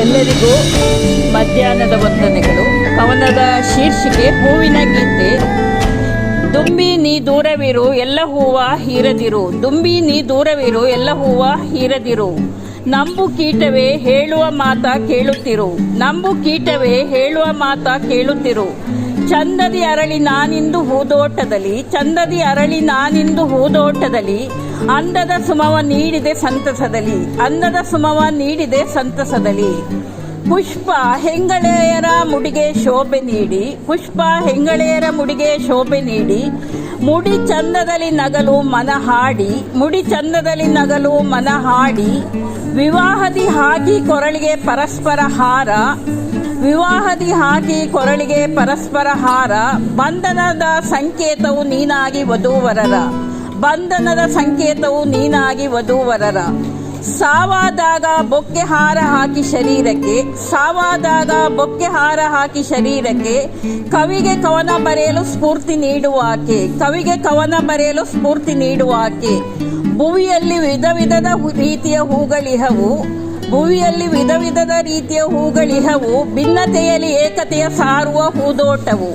ಎಲ್ಲರಿಗೂ ಮಧ್ಯಾಹ್ನದ ವಂದನೆಗಳು. ಕವನದ ಶೀರ್ಷಿಕೆ ಹೂವಿನ ಗೀತೆ. ದುಂಬಿ ನೀ ದೂರವಿರು, ಎಲ್ಲ ಹೂವ ಹೀರದಿರು. ದುಂಬಿ ನೀ ದೂರವಿರು, ಎಲ್ಲ ಹೂವ ಹೀರದಿರು. ನಂಬು ಕೀಟವೇ ಹೇಳುವ ಮಾತ ಕೇಳುತ್ತಿರು. ನಂಬು ಕೀಟವೇ ಹೇಳುವ ಮಾತ ಕೇಳುತ್ತಿರು. ಚಂದದಿ ಅರಳಿ ನಾನಿಂದು ಹೂದೋಟದಲ್ಲಿ, ಚಂದದಿ ಅರಳಿ ನಾನಿಂದು ಹೂದೋಟದಲ್ಲಿ, ಅಂದದ ಸುಮವ ನೀಡಿದೆ ಸಂತಸದಲ್ಲಿ, ಅಂದದ ಸುಮವ ನೀಡಿದೆ ಸಂತಸದಲ್ಲಿ. ಪುಷ್ಪ ಹೆಂಗಳೆಯರ ಮುಡಿಗೆ ಶೋಭೆ ನೀಡಿ, ಪುಷ್ಪ ಹೆಂಗಳೆಯರ ಮುಡಿಗೆ ಶೋಭೆ ನೀಡಿ, ಮುಡಿ ಚಂದದಲ್ಲಿ ನಗಲು ಮನ ಹಾಡಿ, ಮುಡಿ ಚಂದದಲ್ಲಿ ನಗಲು ಮನ ಹಾಡಿ, ವಿವಾಹದಿ ಹಾಕಿ ಕೊರಳಿಗೆ ಪರಸ್ಪರ ಹಾರ ವಿವಾಹದಿ ಹಾಕಿ ಕೊರಳಿಗೆ ಪರಸ್ಪರ ಹಾರ, ಬಂಧನದ ಸಂಕೇತವು ನೀನಾಗಿ ವಧುವರರ. ಬಂಧನದ ಸಂಕೇತವು ನೀನಾಗಿ ವಧುವರರ. ಸಾವಾದಾಗ ಬೊಕ್ಕೆ ಹಾರ ಹಾಕಿ ಶರೀರಕ್ಕೆ, ಸಾವಾದಾಗ ಬೊಕ್ಕೆ ಹಾರ ಹಾಕಿ ಶರೀರಕ್ಕೆ, ಕವಿಗೆ ಕವನ ಬರೆಯಲು ಸ್ಫೂರ್ತಿ ನೀಡುವಾಕೆ, ಕವಿಗೆ ಕವನ ಬರೆಯಲು ಸ್ಫೂರ್ತಿ ನೀಡುವಾಕೆ. ಭುವಿಯಲ್ಲಿ ವಿಧ ವಿಧದ ರೀತಿಯ ಹೂಗಳಿಹವು. ಭುವಿಯಲ್ಲಿ ವಿಧ ವಿಧದ ರೀತಿಯ ಹೂಗಳಿಹವು ಭಿನ್ನತೆಯಲ್ಲಿ ಏಕತೆಯ ಸಾರುವ ಹೂದೋಟವು.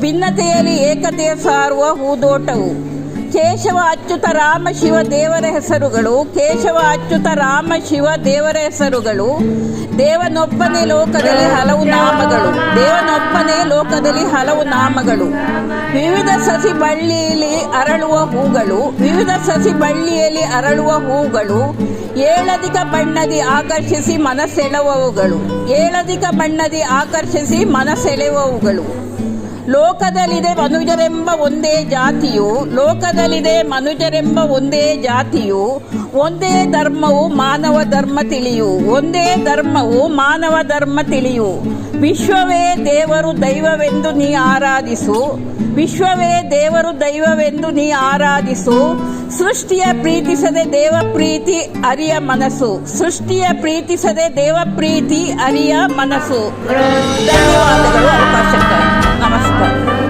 ಭಿನ್ನತೆಯಲ್ಲಿ ಏಕತೆಯ ಸಾರುವ ಹೂದೋಟವು. ಕೇಶವ ಅಚ್ಯುತ ರಾಮ ಶಿವ ದೇವರ ಹೆಸರುಗಳು, ಕೇಶವ ಅಚ್ಯುತ ರಾಮ ಶಿವ ದೇವರ ಹೆಸರುಗಳು, ದೇವನೊಬ್ಬನೇ ಲೋಕದಲ್ಲಿ ಹಲವು ನಾಮಗಳು, ದೇವನೊಬ್ಬನೇ ಲೋಕದಲ್ಲಿ ಹಲವು ನಾಮಗಳು. ವಿವಿಧ ಸಸಿ ಬಳ್ಳಿಯಲ್ಲಿ ಅರಳುವ ಹೂಗಳು, ವಿವಿಧ ಸಸಿ ಬಳ್ಳಿಯಲ್ಲಿ ಅರಳುವ ಹೂಗಳು, ಏಳಧಿಕ ಬಣ್ಣದಿ ಆಕರ್ಷಿಸಿ ಮನಸೆಳೆವವುಗಳು ಏಳಧಿಕ ಬಣ್ಣದಿ ಆಕರ್ಷಿಸಿ ಮನಸೆಳೆಯುವವುಗಳು ಲೋಕದಲ್ಲಿದೆ ಮನುಜರೆಂಬ ಒಂದೇ ಜಾತಿಯು, ಲೋಕದಲ್ಲಿದೆ ಮನುಜರೆಂಬ ಒಂದೇ ಜಾತಿಯು, ಒಂದೇ ಧರ್ಮವು ಮಾನವ ಧರ್ಮ ತಿಳಿಯು, ಒಂದೇ ಧರ್ಮವು ಮಾನವ ಧರ್ಮ ತಿಳಿಯು. ವಿಶ್ವವೇ ದೇವರು ದೈವವೆಂದು ನೀ ಆರಾಧಿಸು, ವಿಶ್ವವೇ ದೇವರು ದೈವವೆಂದು ನೀ ಆರಾಧಿಸು. ಸೃಷ್ಟಿಯ ಪ್ರೀತಿಸದೆ ದೇವ ಪ್ರೀತಿ ಅರಿಯ ಮನಸ್ಸು, ಸೃಷ್ಟಿಯ ಪ್ರೀತಿಸದೆ ದೇವ ಪ್ರೀತಿ ಅರಿಯ ಮನಸ್ಸು. ಧನ್ಯವಾದಗಳು ಅವಕಾಶಕ್ಕಾಗಿ が増す。